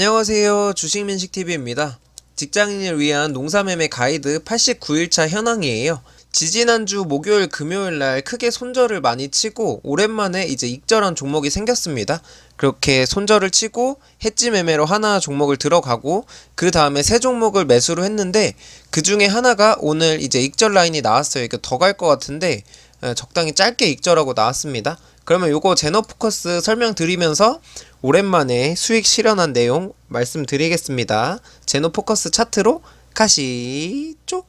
안녕하세요. 주식민식TV입니다. 직장인을 위한 농사매매 가이드 89일차 현황이에요. 지지난주 목요일 금요일 날 크게 손절을 많이 치고 오랜만에 이제 익절한 종목이 생겼습니다. 그렇게 손절을 치고 해지 매매로 하나 종목을 들어가고 그 다음에 세 종목을 매수를 했는데 그 중에 하나가 오늘 이제 익절 라인이 나왔어요. 이거 더갈 것 같은데 에, 적당히 짧게 익절하고 나왔습니다. 그러면 요거 제너 포커스 설명드리면서 오랜만에 수익 실현한 내용 말씀드리겠습니다. 제노포커스 차트로 가시죠.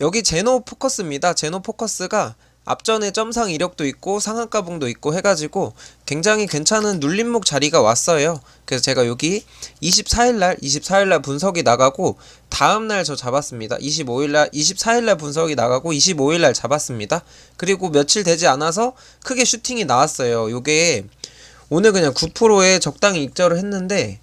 여기 제노 포커스입니다. 제노 포커스가 앞전에 점상 이력도 있고 상한가봉도 있고 해가지고 굉장히 괜찮은 눌림목 자리가 왔어요. 그래서 제가 여기 24일날 24일날 분석이 나가고 다음날 저 잡았습니다. 25일날 24일날 분석이 나가고 25일날 잡았습니다. 그리고 며칠 되지 않아서 크게 슈팅이 나왔어요. 요게 오늘 그냥 9%에 적당히 익절을 했는데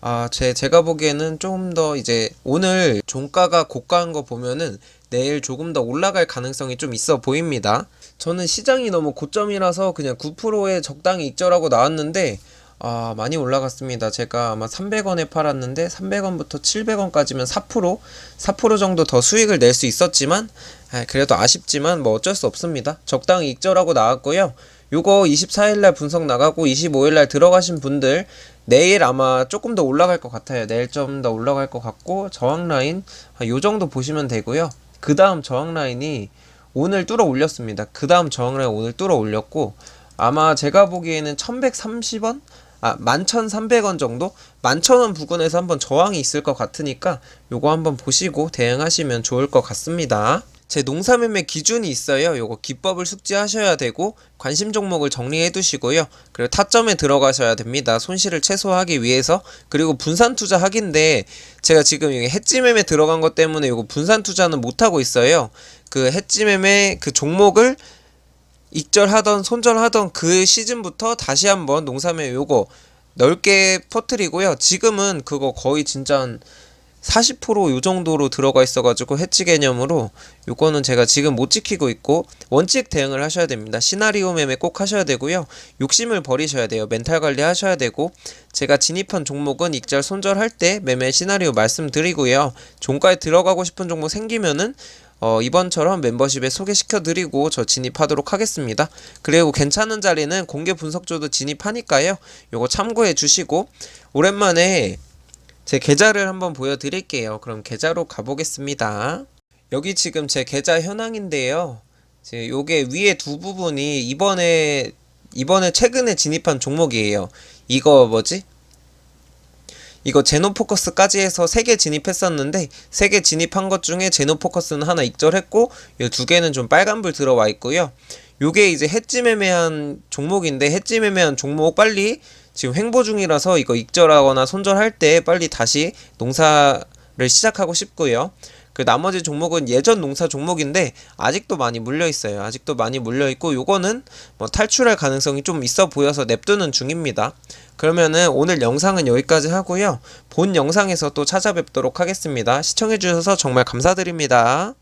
아, 제 제가 보기에는 조금 더 이제 오늘 종가가 고가한 거 보면은 내일 조금 더 올라갈 가능성이 좀 있어 보입니다. 저는 시장이 너무 고점이라서 그냥 9%에 적당히 익절하고 나왔는데 아, 많이 올라갔습니다. 제가 아마 300원에 팔았는데 300원부터 700원까지면 4% 4% 정도 더 수익을 낼 수 있었지만 아, 그래도 아쉽지만 뭐 어쩔 수 없습니다. 적당히 익절하고 나왔고요. 요거 24일 날 분석 나가고 25일 날 들어가신 분들 내일 아마 조금 더 올라갈 것 같아요. 내일 좀 더 올라갈 것 같고 저항 라인 아, 요 정도 보시면 되고요. 그 다음 저항 라인이 오늘 뚫어 올렸습니다. 그 다음 저항 라인 오늘 뚫어 올렸고 아마 제가 보기에는 1130원? 아, 11,300원 정도? 11,000원 부근에서 한번 저항이 있을 것 같으니까 요거 한번 보시고 대응하시면 좋을 것 같습니다. 제 농사매매 기준이 있어요. 요거 기법을 숙지하셔야 되고 관심 종목을 정리해 두시고요. 그리고 타점에 들어가셔야 됩니다. 손실을 최소화하기 위해서. 그리고 분산 투자 하기인데 제가 지금 이게 해지 매매 들어간 것 때문에 요거 분산 투자는 못 하고 있어요. 그 해지 매매 그 종목을 익절하던 손절하던 그 시즌부터 다시 한번 농사매매 요거 넓게 퍼뜨리고요. 지금은 그거 거의 진짜 한 40%요 정도로 들어가 있어가지고 해치 개념으로 요거는 제가 지금 못 지키고 있고 원칙 대응을 하셔야 됩니다. 시나리오 매매 꼭 하셔야 되고요. 욕심을 버리셔야 돼요. 멘탈 관리 하셔야 되고 제가 진입한 종목은 익절 손절할 때 매매 시나리오 말씀드리고요. 종가에 들어가고 싶은 종목 생기면은 어, 이번처럼 멤버십에 소개시켜 드리고 저 진입하도록 하겠습니다. 그리고 괜찮은 자리는 공개 분석조도 진입하니까요. 요거 참고해 주시고 오랜만에 제 계좌를 한번 보여드릴게요. 그럼 계좌로 가보겠습니다. 여기 지금 제 계좌 현황인데요. 제 요게 위에 두 부분이 이번에 이번에 최근에 진입한 종목이에요. 이거 뭐지? 이거 제노포커스까지 해서 3개 진입했었는데 3개 진입한 것 중에 제노포커스는 하나 익절했고 이 두 개는 좀 빨간불 들어와 있고요. 요게 이제 해지 매매한 종목인데 해지 매매한 종목 빨리 지금 횡보 중이라서 이거 익절하거나 손절할 때 빨리 다시 농사를 시작하고 싶고요. 그 나머지 종목은 예전 농사 종목인데 아직도 많이 물려 있어요. 아직도 많이 물려 있고 요거는 뭐 탈출할 가능성이 좀 있어 보여서 냅두는 중입니다. 그러면은 오늘 영상은 여기까지 하고요. 본 영상에서 또 찾아뵙도록 하겠습니다. 시청해 주셔서 정말 감사드립니다.